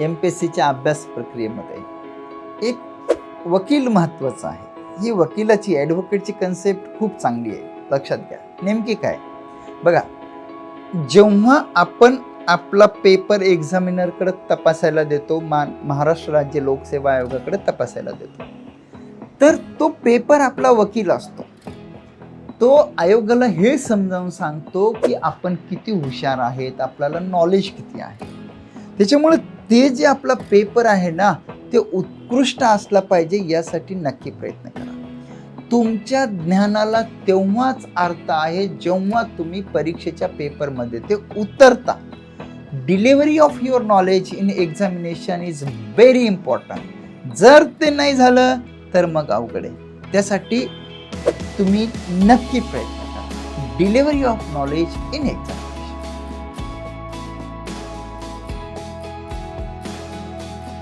M P S सीच्या अभ्यास प्रक्रियेमध्ये. एक वकील महत्त्वाचा आहे. ही वकिलाची ॲडव्होकेटची कन्सेप्ट खूप चांगली आहे. लक्षात घ्या. नेमकी काय? बघा जेव्हा आपण आपला पेपर एक्झामिनरकडे तपासायला देतो मा महाराष्ट्र राज्य लोकसेवा आयोगाकडे तपासायला देतो तर तो पेपर आपला वकील असतो. तो आयोगाला हे समजावून सांगतो की आपण किती हुशार आहेत आपल्याला नॉलेज किती आहे. त्याच्यामुळे ते जे आपला पेपर आहे ना ते उत्कृष्ट असला पाहिजे यासाठी नक्की प्रयत्न करा. तुमच्या ज्ञानाला तेव्हाच अर्थ आहे जेव्हा तुम्ही परीक्षेच्या पेपरमध्ये ते उतरता. Delivery of your knowledge in examination is very important जर ते नाही झालं तर मग अवघड आहे. त्यासाठी तुम्ही नक्की प्रयत्न करा. Delivery of knowledge in exam